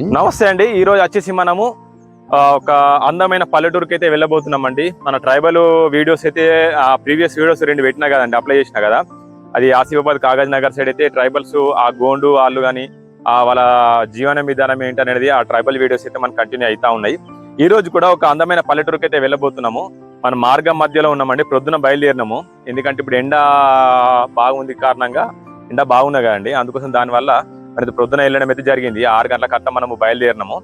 Mm-hmm. నమస్తే అండి. ఈ రోజు వచ్చేసి మనము ఒక అందమైన పల్లెటూరుకి అయితే వెళ్ళబోతున్నామండి. మన ట్రైబల్ వీడియోస్ అయితే ఆ ప్రీవియస్ వీడియోస్ రెండు పెట్టినా కదండి అప్లై చేసిన కదా. అది ఆసిఫాబాద్ కాగజ్ నగర్ సైడ్ అయితే ట్రైబల్స్ ఆ గోండు వాళ్ళు కానీ వాళ్ళ జీవన విధానం ఏంటనేది ఆ ట్రైబల్ వీడియోస్ అయితే మనకు కంటిన్యూ అవుతా ఉన్నాయి. ఈ రోజు కూడా ఒక అందమైన పల్లెటూరుకి అయితే వెళ్ళబోతున్నాము. మన మార్గం మధ్యలో ఉన్నామండి. ప్రొద్దున బయలుదేరినాము. ఎందుకంటే ఇప్పుడు ఎండ బాగుంది కారణంగా ఎండ బాగున్నా కదండి. అందుకోసం దానివల్ల మరి ప్రొద్దున వెళ్ళడం అయితే జరిగింది. ఆరు గంటల కట్ట మనము బయలుదేరినాము.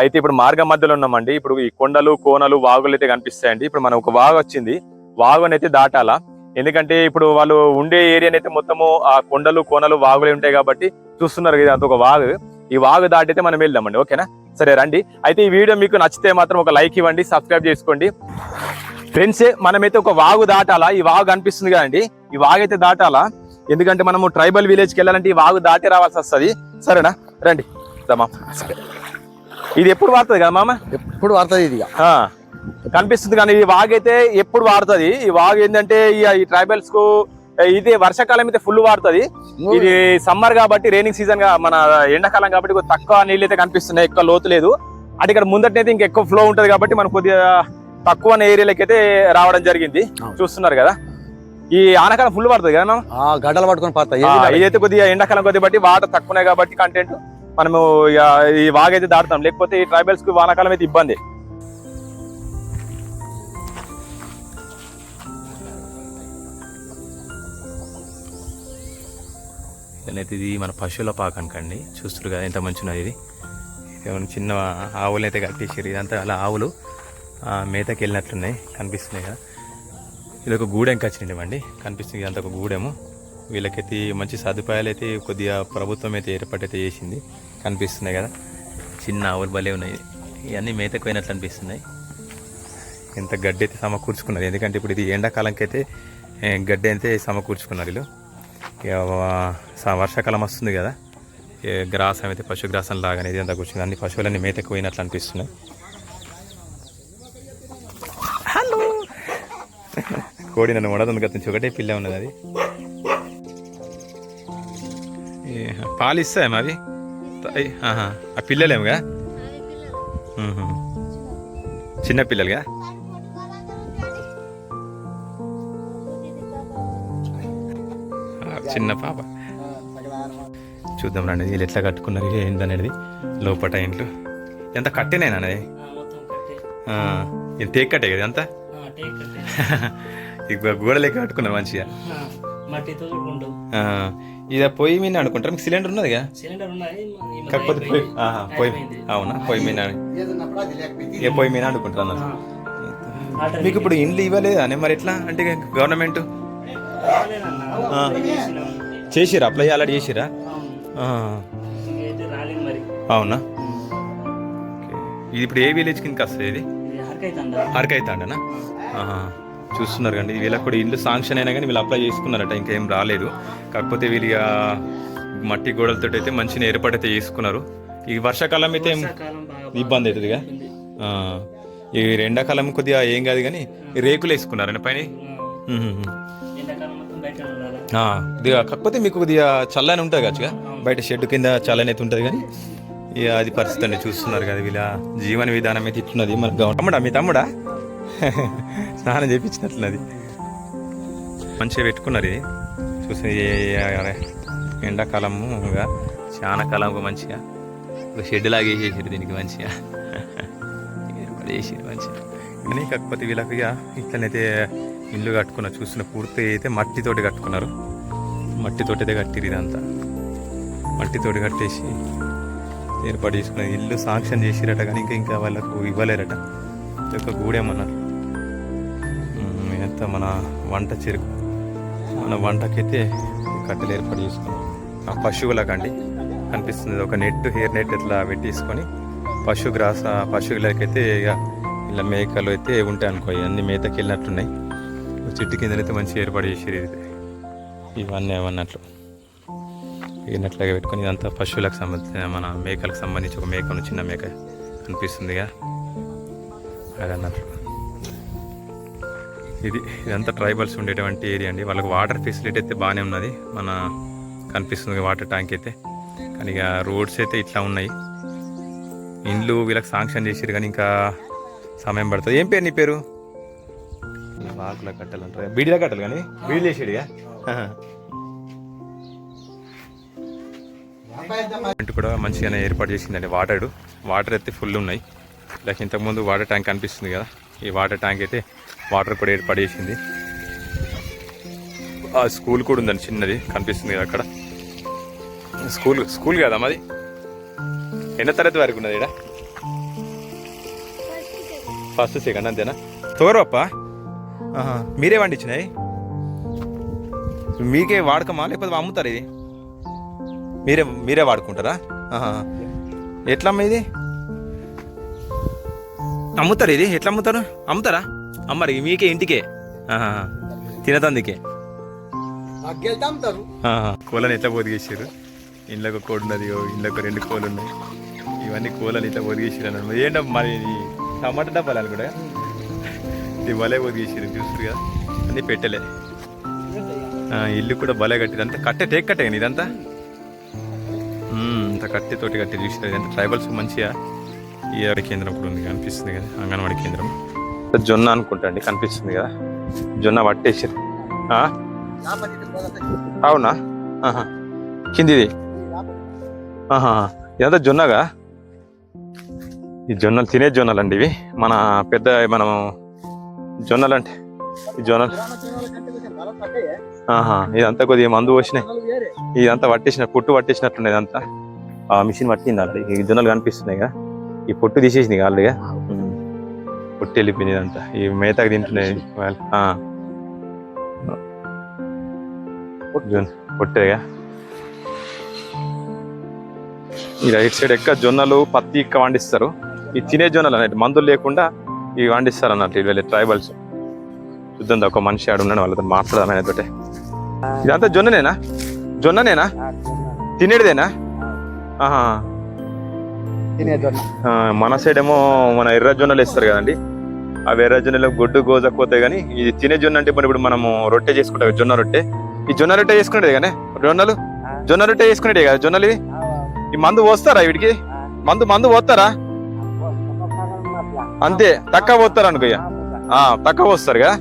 అయితే ఇప్పుడు మార్గం మధ్యలో ఉన్నామండి. ఇప్పుడు ఈ కొండలు కోనలు వాగులు అయితే కనిపిస్తాయండి. ఇప్పుడు మనం ఒక వాగు వచ్చింది. వాగుని అయితే దాటాలా? ఎందుకంటే ఇప్పుడు వాళ్ళు ఉండే ఏరియా అయితే మొత్తము ఆ కొండలు కోనలు వాగులు ఉంటాయి కాబట్టి చూస్తున్నారు కదా అంత ఒక వాగు. ఈ వాగు దాటితే మనం వెళ్దామండి. ఓకేనా? సరే రండి. అయితే ఈ వీడియో మీకు నచ్చితే మాత్రం ఒక లైక్ ఇవ్వండి సబ్స్క్రైబ్ చేసుకోండి. ఫ్రెండ్స్ మనమైతే ఒక వాగు దాటాలా? ఈ వాగు కనిపిస్తుంది కదండి. ఈ వాగు అయితే దాటాలా? ఎందుకంటే మనము ట్రైబల్ విలేజ్కి వెళ్ళాలంటే ఈ వాగు దాటి రావాల్సి వస్తుంది. సరేనా? రండి. రమా సరే ఇది ఎప్పుడు వాడుతుంది కదా మామ? ఎప్పుడు వాడుతుంది ఇది కనిపిస్తుంది కానీ ఈ వాగు అయితే ఎప్పుడు వాడుతుంది? ఈ వాగు ఏంటంటే ఈ- ఈ ట్రైబల్స్కు ఇది వర్షాకాలం అయితే ఫుల్ వాడుతుంది. ఇది సమ్మర్ కాబట్టి రైనింగ్ సీజన్గా మన ఎండాకాలం కాబట్టి తక్కువ నీళ్ళు అయితే కనిపిస్తున్నాయి ఎక్కువ లోతు లేదు. అటు ఇక్కడ ముందటనైతే ఇంకా ఎక్కువ ఫ్లో ఉంటది కాబట్టి మనకు కొద్దిగా తక్కువ ఏరియాలకి అయితే రావడం జరిగింది. చూస్తున్నారు కదా? ఈ ఆనకాలం ఫుల్ పడుతుంది కదా గడ్డలు పట్టుకొని పడతాయి. ఇదైతే కొద్దిగా ఎండాకాలం కొద్ది బట్టి వాటర్ తక్కువనే కాబట్టి కంటెంట్ మనము ఇక ఈ వాగైతే దాటుతాం. లేకపోతే ఈ ట్రైబల్స్కి వానాకాలం అయితే ఇబ్బంది. ఇది మన పశువుల పాకనకండి చూస్తారు కదా ఎంత మంచిగా ఇది. ఏమైనా చిన్న ఆవులు అయితే కట్టేసారు ఇదంతా అలా ఆవులు ఆ, మేతకి వెళ్ళినట్లున్నాయి కనిపిస్తున్నాయి కదా. ఇది ఒక గూడెం కచ్చినండి కనిపిస్తుంది ఇదంతా ఒక గూడెము. వీళ్ళకైతే మంచి సదుపాయాలు అయితే కొద్దిగా ప్రభుత్వం అయితే ఏర్పాటైతే చేసింది. కనిపిస్తున్నాయి కదా. చిన్న ఆవులు భలే ఉన్నాయి. ఇవన్నీ మేతకు పోయినట్లు అనిపిస్తున్నాయి. ఎంత గడ్డి అయితే సమకూర్చుకున్నారు ఎందుకంటే ఇప్పుడు ఇది ఎండాకాలంకి అయితే గడ్డి అయితే సమకూర్చుకున్నారు వీళ్ళు. ఇక వర్షాకాలం వస్తుంది కదా. గ్రాసం అయితే పశుగ్రాసం లాగానే ఇది అంత కూర్చుంది. అన్ని పశువులన్నీ మేతకు పోయినట్లు అనిపిస్తున్నాయి. హలో. కోడి నన్ను వడదుంది గత నుంచి ఒకటే పిల్ల ఉన్నది అది. పాలు ఇస్తాయి అవి. ఆ పిల్లలేముగా. చిన్న పిల్లలుగా? చిన్న పాప. చూద్దాం రండి వీళ్ళు ఎట్లా కట్టుకున్నారు ఇది ఏందనేది లోపట ఇంట్లో. ఎంత కట్టేనేనా అనేది? ఇది టేక్ కట్టే. కదా అంతా కట్టే ఇక గోడ లెక్క కట్టుకున్నారు మంచిగా. మట్టితో ఉండవు ఇది పొయ్యి మీద అనుకుంటారు మీకు సిలిండర్ ఉన్నదిగా సిలిండర్ ఈ మధ్య కాకపోతే పొయ్యి పొయ్యి. అవునా? పొయ్యి మీద ఏ పొయ్యి మీద అనుకుంటారు అన్నారు. మీకు ఇప్పుడు ఇండ్లు ఇవ్వలేదు? అని మరి ఎట్లా? అంటే గవర్నమెంట్. చేసిరా? అప్లై ఆల్రెడీ చేసిరా? అవును. ఇది ఇప్పుడు ఏ విలేజ్ కిందకి వస్తుంది ఇది? అరకైతాండనా చూస్తున్నారు కండి వీళ్ళకి కూడా ఇల్లు శాంక్షన్ అయినా కానీ వీళ్ళు అప్లై చేసుకున్నారట ఇంకేం రాలేదు. కాకపోతే వీళ్ళు మట్టి గోడలతో అయితే మంచిగా ఏర్పాటైతే చేసుకున్నారు. ఈ వర్షాకాలం అయితే ఇబ్బంది అవుతుందిగా ఈ ఎండాకాలం కొద్దిగా ఏం కాదు కానీ రేకులు వేసుకున్నారని పైన? కాకపోతే మీకు కొద్దిగా చల్లని ఉంటుంది కాచుగా బయట షెడ్ కింద చల్లని అయితే ఉంటుంది కానీ ఇక అది పరిస్థితి అండి చూస్తున్నారు కదా వీళ్ళ జీవన విధానం అయితే ఇట్లున్నది. మన తమ్ముడా మీ తమ్ముడా? స్నానం చేయించినట్లున్నది మంచిగా పెట్టుకున్నారు ఇది. చూసి ఎండాకాలముగా చాలా కాలం మంచిగా. ఒక షెడ్ లాగా వేసేసారు దీనికి మంచిగా. ఏర్పాటు చేసారు మంచిగా. కానీ కాకపోతే వీళ్ళకి ఇక ఇట్లనైతే ఇల్లు కట్టుకున్నారు. చూసిన పూర్తి అయితే మట్టితోటి కట్టుకున్నారు. మట్టితోటి అయితే కట్టిరు ఇదంతా. మట్టితోటి కట్టేసి ఏర్పాటు చేసుకున్నారు. ఇల్లు సాంక్షన్ చేసిరట కానీ ఇంకా ఇంకా వాళ్ళకు ఇవ్వలేరట. ఒక గూడేమన్నారు తర్వాత మన వంట చెరుకు మన వంటకైతే కట్టెలు ఏర్పాటు చేసుకున్నాం. ఆ పశువులకండి కనిపిస్తుంది. ఒక నెట్ హెయిర్ నెట్ ఇట్లా పెట్టేసుకొని పశు గ్రాస పశువులకైతే ఇక ఇలా మేకలు అయితే ఉంటాయి అనుకో ఇవన్నీ మేతకి వెళ్ళినట్టున్నాయి ఒక చెట్టు కిందనైతే మంచిగా ఏర్పాటు చేసేది ఇవన్నీ ఏమన్నట్లు ఇన్నట్లాగా పెట్టుకొని ఇదంతా పశువులకు సంబంధించిన మన మేకలకు సంబంధించి ఒక మేకను చిన్న మేక కనిపిస్తుందిగా అదన్నట్లు. ఇది ఇదంతా ట్రైబల్స్ ఉండేటువంటి ఏరియా అండి. వాళ్ళకి వాటర్ ఫెసిలిటీ అయితే బాగానే ఉన్నది. మన కనిపిస్తుంది వాటర్ ట్యాంక్ అయితే. కానీ ఇక రోడ్స్ అయితే ఇట్లా ఉన్నాయి. ఇండ్లు వీళ్ళకి శాంక్షన్ చేసిరు కానీ ఇంకా సమయం పడుతుంది. ఏం పేరు నీ పేరు? వాకుల కట్టలు అంటారు బీడిలో కట్టలు కానీ? బీడి చేసేడిగా ఇంటి కూడా మంచిగానే ఏర్పాటు చేసిందండి వాటర్. వాటర్ అయితే ఫుల్ ఉన్నాయి. లైక్ ఇంతకుముందు వాటర్ ట్యాంక్ కనిపిస్తుంది కదా. ఈ వాటర్ ట్యాంక్ అయితే వాటర్ కూడా ఏర్పాటు చేసింది. ఆ స్కూల్ కూడా ఉందండి చిన్నది. కనిపిస్తుంది కదా అక్కడ. స్కూల్ స్కూల్ కదా మాది? ఎన్నో తరగతి వరకు ఉన్నది ఇక్కడ ఫస్ట్ సెకండ్ అంతేనా? తోరప్ప మీరే వండించినాయి? మీకే వాడకమా? లేకపోతే అమ్ముతారు ఇది? మీరే మీరే వాడుకుంటారా? ఎట్లా అమ్మ ఇది? అమ్ముతారు ఇది? ఎట్లా అమ్ముతారు అమ్ముతారా? అమ్మరు మీకే ఇంటికే. తినతందుకే. ఆహా. కోళ్ళని ఎట్లా పొదిగేసారు ఇంట్లో కోడి ఉన్నది ఇంట్లో రెండు కోళ్ళు ఉన్నాయి ఇవన్నీ కోళ్ళని ఇట్లా పొదిగేసారు అన్నమాట ఏంటో మరి టమాటా డబ్బాలు కూడా? ఇది భలే పొదిగేసారు చూస్తుగా అన్నీ పెట్టలే. ఆ, ఇల్లు కూడా భలే కట్టింది అంతా కట్టే టేక్ కట్టే కానీ ఇదంతా? ఇంత కట్టెతోటి కట్టి చూసారు ఇదంతా ట్రైబల్స్ మంచిగా ఈ ఆడ కేంద్రం కూడా ఉంది కనిపిస్తుంది కదా అంగన్వాడీ కేంద్రం. జొన్న అనుకుంటా అండి కనిపిస్తుంది కదా. జొన్న పట్టేసారు అవునా? కిందిది. ఆహా. ఇదంతా జొన్నగా? ఈ జొన్నలు తినే జొన్నలు అండి ఇవి. మన పెద్ద మనం జొన్నలు అంటే ఈ జొన్నలు ఇదంతా కొద్దిగా మందు పోసినాయి. ఇదంతా పట్టేసిన పుట్టు పట్టేసినట్టుండే ఇదంతా. ఆ మిషన్ పట్టింది ఆల్రెడీ. ఈ జొన్నలు కనిపిస్తున్నాయి కదా. ఈ పొట్టు తీసేసింది ఆల్రెడీగా పొట్టు వెళ్ళిపోయింది ఇదంతా ఈ మేతకు తింటున్నాయి. పొట్టేగా ఈ రైట్ సైడ్ ఎక్క జొన్నలు పత్తి ఇక్క వండిస్తారు. ఈ తినే జొన్నలు అన్నట్టు మందులు లేకుండా ఇవి వండిస్తారు అన్నట్టు వీళ్ళ ట్రైబల్స్. చూద్దాం ఒక మనిషి ఆడు ఉన్నాడు వాళ్ళతో మాట్లాడదాం ఆయనతోటే ఇదంతా జొన్ననేనా? జొన్ననేనా? తినేటిదేనా ఆహా. మన సైడ్ ఏమో మన ఎర్ర జొన్నలు వేస్తారు కదండి. అవి ఎర్ర జొన్నలు గొడ్డు గోజకపోతాయి కానీ ఇది తినే జొన్న అంటే ఇప్పుడు ఇప్పుడు మనము రొట్టె చేసుకుంటాం జొన్న రొట్టె. ఈ జొన్న రొట్టె చేసుకునేది కానీ జొన్నలు? జొన్న రొట్టె చేసుకునేది కదా జొన్నలు ఇవి ఈ మందు పోస్తారా వీడికి మందు మందు పోస్తారా అంతే తక్కువ పోస్తారు అనుకో తక్కువ పోస్తారు కదా?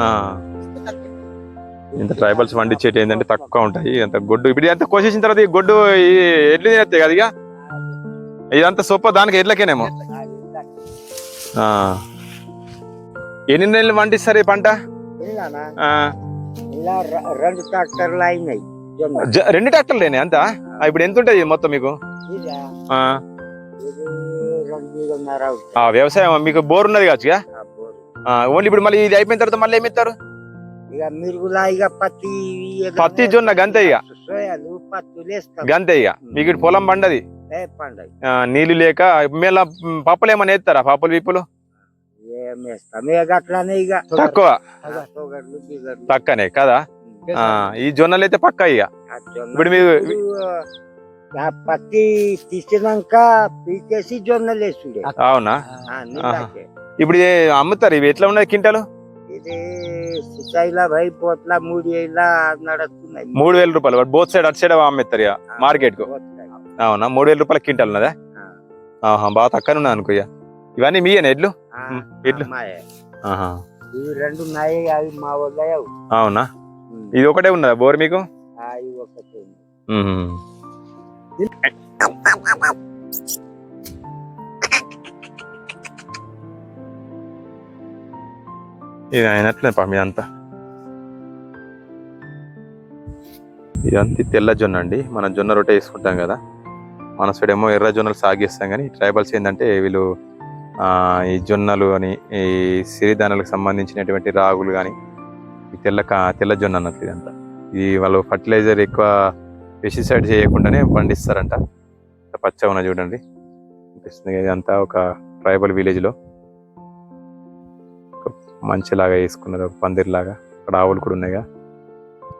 ఆ. ఇంత ట్రైబల్స్ వండించేటి ఏంటంటే తక్కువ ఉంటాయి అంత గొడ్డు. ఇప్పుడు అంత కోసేసిన తర్వాత ఈ గొడ్డు ఎడ్లు తినేస్తాయి కదా ఇక? ఇదంతా సొప్ప దానికి ఎడ్లకేనేమో? ఆ. ఎన్ని నెలలు వండిస్తారు ఈ పంట? రెండు ట్రాక్టర్లు అయినాయి. రెండు ట్రాక్టర్లు లేని అంత? ఇప్పుడు ఎంత ఉంటుంది మొత్తం మీకు? వ్యవసాయం మీకు బోర్ ఉన్నది బోరు. ఓన్లీ ఇప్పుడు మళ్ళీ ఇది అయిపోయిన తర్వాత మళ్ళీ ఏమిస్తారు ఇక మిరుగులా ఇక పత్తి జొన్న గంతే ఇక? వేస్తాం. గంతే ఇక? మీకు ఇటు పొలం పండది. నీళ్ళు లేక మళ్ళీ పప్పులు ఏమైనా వేస్తారా పప్పులు ఇక తక్కువ? తక్కనే కదా? ఆ, ఈ జొన్నలు అయితే పక్క ఇక? ఇప్పుడు మీరు పత్తి తీసినాక పీకేసి జొన్నలు వేసుడే. అవునా. ఇప్పుడు అమ్ముతారు? ఇవి ఎట్లా ఉన్నది కింటాలు? ఇది మూడు వేల నడుస్తున్నాయి. మూడు వేల రూపాయలు. బోత్ సైడ్ అటు సైడ్ అమ్మేస్తారు ఇక మార్కెట్కు. అవునా? మూడు వేల రూపాయల క్వింటాల్ ఉన్నదా. ఆహా బాగా తక్కువ ఉన్నది అనుకో ఇక ఇవన్నీ మీయేనా ఎడ్లు? ఎడ్లు? ఇవి రెండు ఉన్నాయి అవి మా వద్దయవు అవునా? ఇది ఒకటే ఉన్నదా బోర్ మీకు. ఇది అయినట్లే పా మీ అంతా. ఇదంతా తెల్ల జొన్న అండి. మనం జొన్న రొట్టె వేసుకుంటాం కదా. మన సైడ్ ఏమో ఎర్ర జొన్నలు సాగిస్తాం కానీ ట్రైబల్స్ ఏంటంటే వీళ్ళు ఈ జొన్నలు అని ఈ సిరిధాన్యాలకు సంబంధించినటువంటి రాగులు కానీ ఈ తెల్ల కా- తెల్ల జొన్న అన్నట్లు ఇదంతా. ఈ వాళ్ళు ఫర్టిలైజర్ ఎక్కువ పెస్టిసైడ్ చేయకుండానే పండిస్తారంట. పచ్చ పచ్చగా ఉన్న చూడండి. అనిపిస్తుంది ఇదంతా ఒక ట్రైబల్ విలేజ్లో మంచిలాగా వేసుకున్నారు ఒక పందిరిలాగా అక్కడ ఆవులు కూడా ఉన్నాయిగా